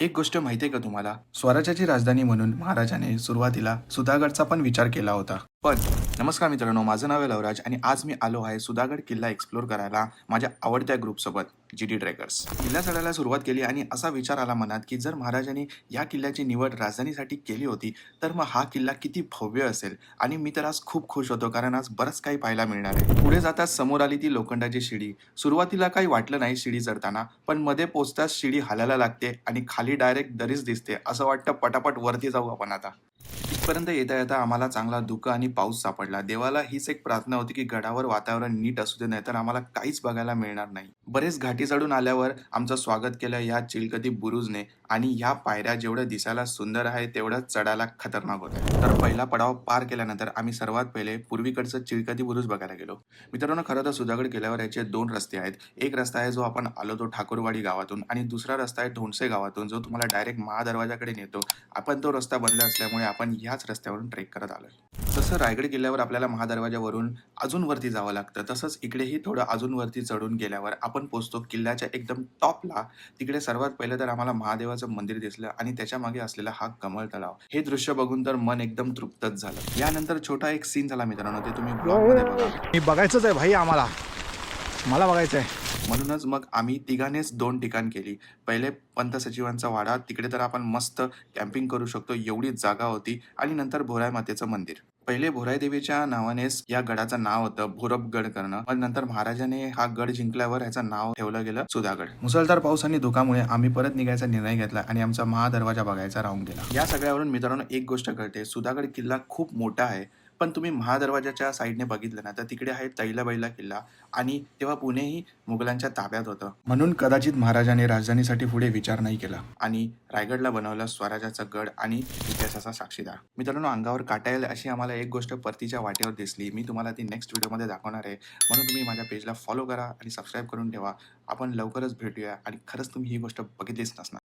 एक गोष्ट माहिती आहे का तुम्हाला? स्वराज्याची राजधानी म्हणून महाराजाने सुरुवातीला सुधागडचा पण विचार केला होता. पण नमस्कार मित्रांनो माझं नाव आहे लवराज आणि आज मी आलो आहे सुधागड किल्ला एक्सप्लोर करायला माझ्या आवडत्या ग्रुपसोबत जी डी ट्रेकर्स किल्ला चढायला सुरुवात केली आणि असा विचार आला मनात की जर महाराजांनी या किल्ल्याची निवड राजधानीसाठी केली होती तर मग हा किल्ला किती भव्य असेल? आणि मी तर आज खूप खुश होतो कारण आज बरंच काही पाहायला मिळणार आहे. पुढे जाताच समोर आली ती लोखंडाची शिडी. सुरुवातीला काही वाटलं नाही शिडी चढताना पण मध्ये पोचताच शिडी हालायला लागते आणि खाली डायरेक्ट दरीच दिसते असं वाटतं पटापट वरती जाऊ आपण आता. इथपर्यंत येता येता आम्हाला चांगला दुःख आणि पाऊस सापडला. देवाला हीच एक प्रार्थना होती की गडावर वातावरण नीट असू दे नाही तर आम्हाला काहीच बघायला मिळणार नाही. बरेच घाटी चढून आल्यावर आमचं स्वागत केलं या चिलकती बुरुजने आणि ह्या पायऱ्या जेवढ्या दिसायला सुंदर आहे तेवढं चढायला खतरनाक होतं. तर पहिला पडाव पार केल्यानंतर आम्ही सर्वात पहिले पूर्वीकडचं चिलकती बुरुज बघायला गेलो. मित्रांनो खरं तर सुधागड केल्यावर याचे दोन रस्ते आहेत. एक रस्ता आहे जो आपण आलो तो ठाकूरवाडी गावातून आणि दुसरा रस्ता आहे ढोणसे गावातून जो तुम्हाला डायरेक्ट महादरवाजाकडे नेतो. आपण तो रस्ता बंद असल्यामुळे आपण ह्या ह्याच रस्त्यावरून ट्रेक करत आलोय. तसं रायगड किल्ल्यावर आपल्याला महादरवाजावरून अजून वरती जावं लागतं. तसंच इकडेही थोडं अजून वरती चढून गेल्यावर आपण पोचतो किल्ल्याच्या एकदम टॉपला. तिकडे सर्वात पहिलं तर आम्हाला महादेवाचं मंदिर दिसलं आणि त्याच्यामागे असलेला हा कमळ तलाव. हे दृश्य बघून तर मन एकदम तृप्तच झालं. यानंतर छोटा एक सीन झाला मित्रांनो ते तुम्ही ब्लॉगमध्ये बघा. बघायचंच आहे भाई आम्हाला. मला बघायचं आहे म्हणूनच मग आम्ही तिघांनीच दोन ठिकाण केली. पहिले पंत सचिवांचा वाडा तिकडे तर आपण मस्त कॅम्पिंग करू शकतो एवढी जागा होती. आणि नंतर भोराय मातेचं मंदिर. पहिले भोराई देवीच्या नावानेच या गडाचं नाव होतं भोरपगड करणं. पण नंतर महाराजाने हा गड जिंकल्यावर ह्याचं नाव ठेवलं गेलं सुधागड. मुसळधार पाऊस आणि धुकामुळे आम्ही परत निघायचा निर्णय घेतला आणि आमचा महादरवाजा बघायचा राहून गेला. या सगळ्यावरून मित्रांनो एक गोष्ट कळते. सुधागड किल्ला खूप मोठा आहे. पण तुम्ही महादरवाजाच्या साईडने बघितलं ना तर तिकडे आहे तैलबैला किल्ला आणि तेव्हा पुणेही मुघलांच्या ताब्यात होतं. म्हणून कदाचित महाराजाने राजधानीसाठी पुढे विचार नाही केला. आणि रायगडला बनवलं स्वराज्याचा गड आणि इतिहासाचा साक्षीदार. मित्रांनो अंगावर काटा येईल अशी आम्हाला एक गोष्ट परतीच्या वाटेवर दिसली. मी तुम्हाला ती नेक्स्ट व्हिडिओमध्ये दाखवणार आहे. म्हणून तुम्ही माझ्या पेजला फॉलो करा आणि सबस्क्राईब करून ठेवा. आपण लवकरच भेटूया आणि खरंच तुम्ही ही गोष्ट बघितलीच नसणार.